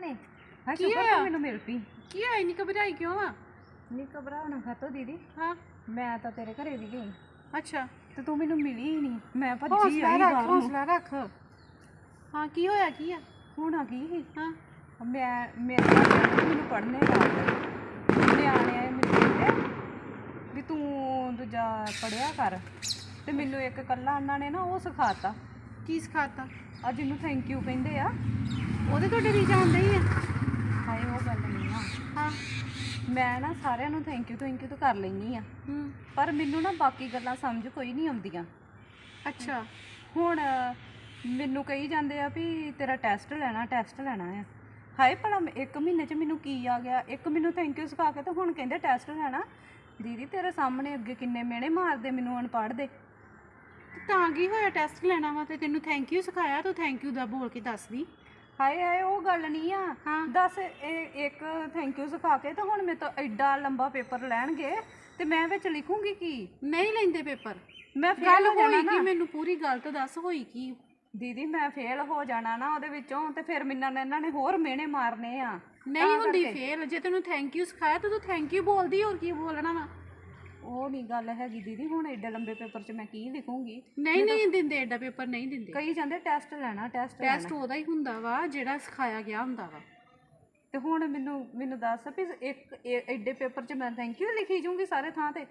ਭੈਣੇ ਹਾਂ ਕੀ ਸ਼ੁਕਰ ਹੋਇਆ? ਤੂੰ ਮੈਨੂੰ ਮਿਲ ਪਈ। ਕੀ ਹੋਇਆ ਇੰਨੀ ਘਬਰਾਈ ਕਿਉਂ ਆ? ਨਹੀਂ ਘਬਰਾਉਣਾ ਖਾਤੋ ਦੀਦੀ। ਹਾਂ। ਮੈਂ ਤਾਂ ਤੇਰੇ ਘਰੇ ਵੀ ਗਈ। ਅੱਛਾ। ਤੇ ਤੂੰ ਮੈਨੂੰ ਮਿਲੀ ਹੀ ਨਹੀਂ। ਮੈਂ ਭੱਜੀ ਹੌਸਲਾ ਆਈ ਰੱਖ ਬਾਹਰ ਨੂੰ। ਹੌਸਲਾ ਰੱਖ। ਹਾਂ ਕੀ ਹੋਇਆ ਕੀ ਆ? ਹੁਣ ਆ ਗਈ ਸੀ। ਹਾਂ। ਮੈਂ ਮੇਰੇ ਘਰਦਿਆਂ ਨੇ ਮੈਨੂੰ ਪੜ੍ਹਨੇ ਲਾਇਆ ਨਿਆਣੇ ਆਏ ਮੈਨੂੰ ਕਹਿੰਦੇ ਵੀ ਤੂੰ ਦੂਜਾ ਪੜਿਆ ਕਰ। ਤੇ ਮੈਨੂੰ ਇੱਕ ਕੱਲਾ ਉਹਨਾਂ ਨੇ ਨਾ ਉਹ ਸਿਖਾਤਾ। ਕੀ ਸਿਖਾਤਾ? ਆ ਜਿਹਨੂੰ ਥੈਂਕ ਯੂ ਕਹਿੰਦੇ ਆ ਉਹਦੇ ਤੋਂ ਡਰੀ ਜਾਂਦੇ ਹੀ ਆ। ਹਾਏ ਉਹ ਗੱਲ ਨਹੀਂ ਆ। ਹਾਂ। ਮੈਂ ਨਾ ਸਾਰਿਆਂ ਨੂੰ ਥੈਂਕ ਯੂ ਥੈਂਕ ਯੂ ਤਾਂ ਕਰ ਲੈਣੀ ਆ। ਹੂੰ। ਪਰ ਮੈਨੂੰ ਨਾ ਬਾਕੀ ਗੱਲਾਂ ਸਮਝ ਕੋਈ ਨਹੀਂ ਆਉਂਦੀਆਂ। ਅੱਛਾ। ਹੁਣ ਮੈਨੂੰ ਕਹੀ ਜਾਂਦੇ ਆ ਵੀ ਤੇਰਾ ਟੈਸਟ ਲੈਣਾ ਟੈਸਟ ਲੈਣਾ ਆ। ਹਾਏ ਭਲਾ ਇੱਕ ਮਹੀਨੇ ਚ ਮੈਨੂੰ ਕੀ ਆ ਗਿਆ? ਇੱਕ ਮੈਨੂੰ ਥੈਂਕ ਯੂ ਸਿਖਾ ਕੇ ਤੇ ਹੁਣ ਕਹਿੰਦੇ ਟੈਸਟ ਲੈਣਾ। ਦੀਦੀ ਤੇਰੇ ਸਾਹਮਣੇ ਅੱਗੇ ਕਿੰਨੇ ਮਿਹਣੇ ਮਾਰਦੇ ਮੈਨੂੰ ਅਨਪੜ੍ਹ ਦੇ। ਤੇ ਤਾਂ ਕੀ ਹੋਇਆ? ਟੈਸਟ ਲੈਣਾ ਵਾ ਤੇ ਤੈਨੂੰ ਥੈਂਕ ਯੂ ਸਿਖਾਇਆ ਤੂੰ ਥੈਂਕ ਯੂ ਦਾ ਬੋਲ ਕੇ ਦੱਸ ਦੀ। ਹਾਏ ਹਾਏ ਉਹ ਗੱਲ ਨਹੀਂ ਆ। ਹਾਂ। ਦੱਸ ਇਹ ਇੱਕ ਥੈਂਕ ਯੂ ਸਿਖਾ ਕੇ ਤੇ ਹੁਣ ਮੇਰੇ ਤੋਂ ਐਡਾ ਲੰਬਾ ਪੇਪਰ ਲੈਣਗੇ ਤੇ ਮੈਂ ਵਿੱਚ ਲਿਖੂੰਗੀ ਕੀ? ਨਹੀਂ ਲੈਂਦੇ ਪੇਪਰ। ਮੈਂ ਗੱਲ ਫੇਲ ਹੋ ਜਾਣਾ ਹੋਈ ਨਾ। ਕੀ ਮੈਨੂੰ ਪੂਰੀ ਗੱਲ ਤਾਂ ਦੱਸ ਹੋਈ ਕੀ? ਦੀਦੀ ਮੈਂ ਫੇਲ ਹੋ ਜਾਣਾ ਨਾ ਉਹਦੇ ਵਿੱਚੋਂ ਤੇ ਫਿਰ ਮੈਨੂੰ ਇਹਨਾਂ ਨੇ ਹੋਰ ਮਿਹਣੇ ਮਾਰਨੇ ਆ। ਨਹੀਂ ਹੁੰਦੀ। ਫੇਲ ਜੇ ਤੈਨੂੰ ਥੈਂਕ ਯੂ ਸਿਖਾਇਆ ਤਾਂ ਤੂੰ ਥੈਂਕ ਯੂ ਬੋਲਦੀ ਹੋਰ ਕੀ ਬੋਲਣਾ ਵਾ? ਉਹ ਨਹੀਂ ਗੱਲ ਹੈਗੀ ਦੀਦੀ ਹੁਣ ਐਡੇ ਲੰਬੇ ਪੇਪਰ 'ਚ ਮੈਂ ਕੀ ਲਿਖੂੰਗੀ? ਨਹੀਂ ਨਹੀਂ ਦਿੰਦੇ ਐਡਾ ਪੇਪਰ ਨਹੀਂ ਦਿੰਦੇ। ਕਈ ਜਾਂਦੇ ਟੈਸਟ ਲੈਣਾ ਟੈਸਟ ਟੈਸਟ ਉਹਦਾ ਹੀ ਹੁੰਦਾ ਵਾ ਜਿਹੜਾ ਸਿਖਾਇਆ ਗਿਆ ਹੁੰਦਾ ਵਾ। ਤੇ ਹੁਣ ਮੈਨੂੰ ਮੈਨੂੰ ਦੱਸ ਵੀ ਇੱਕ ਇਹ ਐਡੇ ਪੇਪਰ 'ਚ ਮੈਂ ਥੈਂਕ ਯੂ ਲਿਖੀ ਜੂੰਗੀ ਸਾਰੇ ਥਾਂ ਤੇ।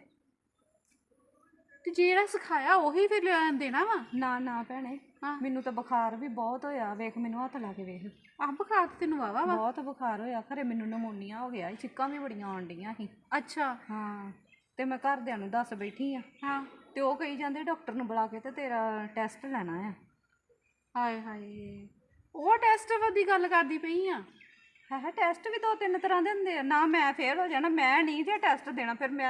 ਤੇ ਜਿਹੜਾ ਸਿਖਾਇਆ ਉਹੀ ਫਿਰ ਲੈਣ ਦੇਣਾ ਵਾ? ਨਾ ਨਾ ਭੈਣੇ ਹਾਂ। ਮੈਨੂੰ ਤਾਂ ਬੁਖਾਰ ਵੀ ਬਹੁਤ ਹੋਇਆ ਵੇਖ ਮੈਨੂੰ ਹੱਥ ਲਾ ਕੇ ਵੇਖ। ਆਹ ਬੁਖਾਰ ਤੇ ਤੈਨੂੰ ਵਾਵਾ ਵਾ? ਬਹੁਤ ਬੁਖਾਰ ਹੋਇਆ ਖਰੇ ਮੈਨੂੰ ਨਮੋਨੀਆ ਹੋ ਗਿਆ ਸੀ, ਛਿੱਕਾਂ ਵੀ ਬੜੀਆਂ ਆਉਣ ਡੀਆਂ ਸੀ। ਅੱਛਾ। ਹਾਂ। ਤੇ ਮੈਂ ਘਰਦਿਆਂ ਨੂੰ ਦੱਸ ਬੈਠੀ ਆ। ਹਾਂ। ਤੇ ਉਹ ਕਹੀ ਜਾਂਦੇ ਡਾਕਟਰ ਨੂੰ ਬੁਲਾ ਕੇ ਤੇ ਤੇਰਾ ਟੈਸਟ ਲੈਣਾ ਆ। ਹਾਏ ਹਾਏ। ਉਹ ਟੈਸਟ ਦੀ ਗੱਲ ਕਰਦੀ ਪਈ ਆ। ਹੈ ਹੈ ਟੈਸਟ ਵੀ ਦੋ ਤਿੰਨ ਤਰ੍ਹਾਂ ਦੇ ਹੁੰਦੇ ਆ। ਨਾ ਮੈਂ ਫੇਲ ਹੋ ਜਾਣਾ ਮੈਂ ਨਹੀਂ ਜੇ ਟੈਸਟ ਦੇਣਾ ਫਿਰ ਮੈਂ